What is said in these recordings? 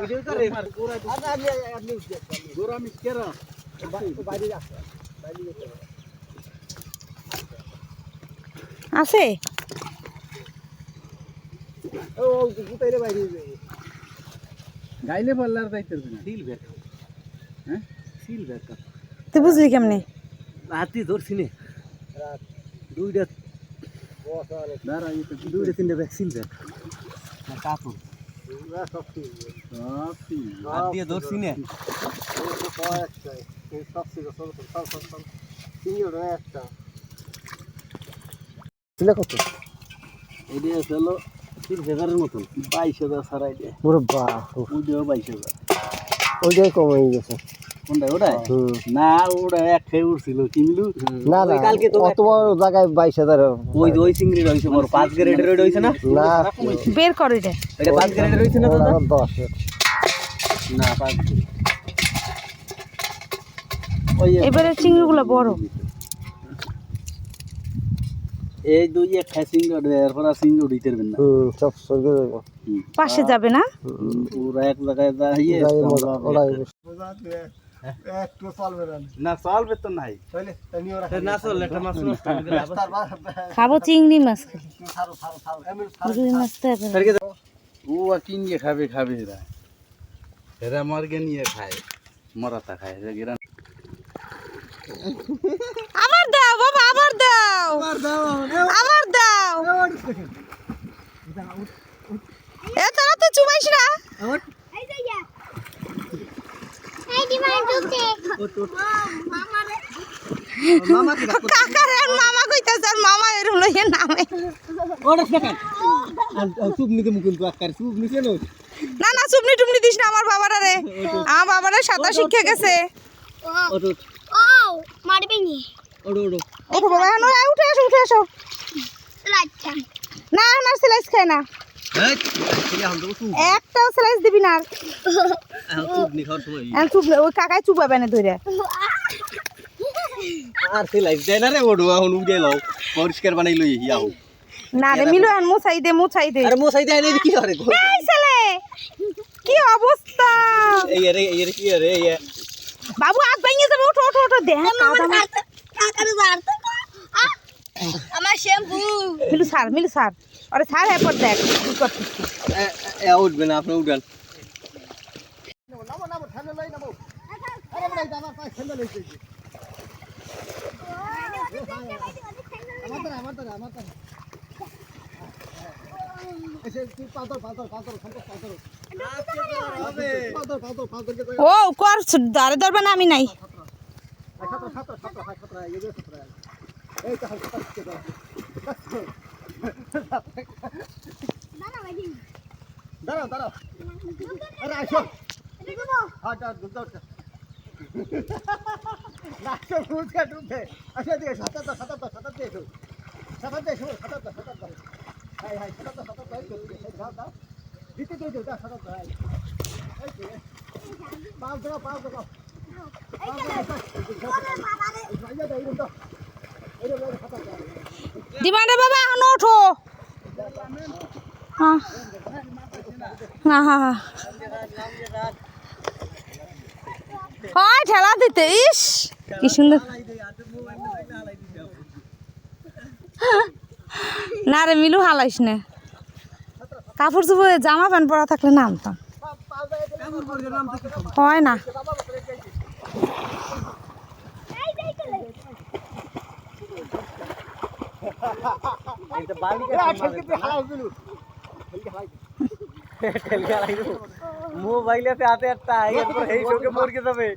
Video করে গোরা miss কেরা আছে? ও গুতাইরে বাইরে গাইলে পাল্লার দাইতে না। সিল ব্যাক হ্যাঁ? সিল ব্যাক তুই বুঝলি কেমনে? হাতি ধরছি নে। দুইটা দুইটা তিনটা ব্যাগ সিল না কাপড়। হাত দিয়ে ধরছি নে এটা হলো তিরিশ হাজারের মতন বাইশ হাজার ছাড়াই দিয়ে। পুরো বাহ বাইশ হাজার। ওইটাই কমে গেছে। কোনটা না ওটা এক খেয়ে উঠছিল না না কালকে তো অত বড় জায়গায় বাইশ হাজার ওই যে ওই চিংড়ি রয়েছে বড় পাঁচ গ্রেডের ওইটা হয়েছে না? না। বের কর এটা। এটা পাঁচ গ্রেডের রয়েছে না দাদা? দশ। না পাঁচ ওই এবারে চিংড়িগুলো বড়। এই দুই এক খাই উঠবে এরপর আর উঠিতে পারবেন না। সব পাশে যাবে না? পুরা এক জায়গায় দাঁড়িয়ে যাই মজা না চলবে তো নাই। না চললে একটা মাছ নষ্ট খাব চিংড়ি মাছ খালি। রুই মাছ তো ও আর কিনিয়ে খাবে খাবে এরা এরা মর্গে নিয়ে খায় মরাতা খায় এরা আবার দাও বাবা আবার দাও। আবার দাও এ তোরা তো চুমাইস না। কাকার আর মামা কইতাছে আর মামা এরম লইয়ে নামে। তো নো। না না চুপনি টুপনি দিস না আমার বাবারা রে। আমার বাবারা সাঁতার শিক্ষা গেছে। ও মারবে নি। ওটো ওটো ওঠো বাবা এখন উঠে আসো উঠে আসো। না না স্লাইস খায় না। চুপ একটাও স্লাইস দিবি না চুপ নি খাওয়ার সময়। এখন চুপ ওই কাকাই চুপাবে না ধরে। আর সে লাইফ না রে লও। পরিষ্কার বানাই লই ইয়াও না রে মিলু এখন মুছাই দে মুছাই দে। আরে মশাই দেয় না কি করে এই ছেলে কি অবস্থা? এই রে এই রে কি রে এই বাবু আগ ভেঙে যাবে ওঠো ওঠো ওঠো দেখ কাকারে আমার shampoo. Milu sir Milu sir আরে স্যার এরপর দেখ। কি করছিস তুই। এ উঠবে না আপনি উঠান ও কর দাঁড়ে ধরবে না আমি নাই দাঁড়াও দাঁড়াও। আরে আসো। হাট হাট দুধ দাও নাচো ফুচকা ডুববে আসো দিয়ে সাতাত দাও সাতাত দাও সাতাত দিয়ে এসো। সাতাত দিয়ে এসো সাতাত দাও সাতাত দাও। হাই হাই সাতাত দাও সাতাত দাও দাও। দাও দিতে দিয়ে দাও দাও দাও। পাঁচ দাও দাও। পাঁচ দাও, পাঁচ দাও, এই দাও, এই দাও, এই দাও, সাতাত দাও। ডিমান্ডে বাবা এখন ওঠো হ্যাঁ হ্যাঁ হ্যাঁ হ্যাঁ হয় ঠেলা দিতে ইস কি সুন্দর না রে মিলু হালাইস না কাপড় চোপড় জামা প্যান্ট পরা থাকলে নামতাম হয় না মোবাইলেতে হাতে একটা এরপর এই শোকে মরকে যাবে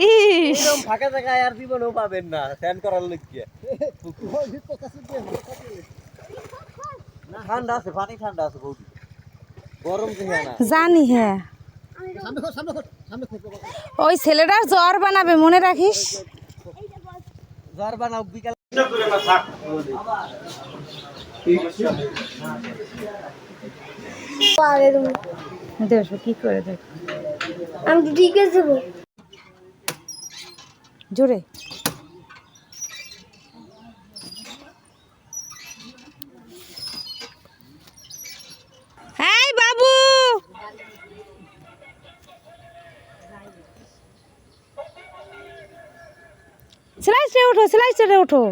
এরকম ফাঁকা জায়গায় আর জীবনেও পাবেন না স্যান করার লক্ষ্যে ঠান্ডা আছে পানি ঠান্ডা আছে বৌদি গরম জানি হ্যাঁ। ওই ছেলেটার জ্বর বানাবে মনে রাখিস? জ্বর বানাও বিকাল আগে তুমি দেখো কি করে দেখ। আমি তো ঠিক আছে জোরে। এই বাবু। সেলাই ওঠো সেলাই ওঠো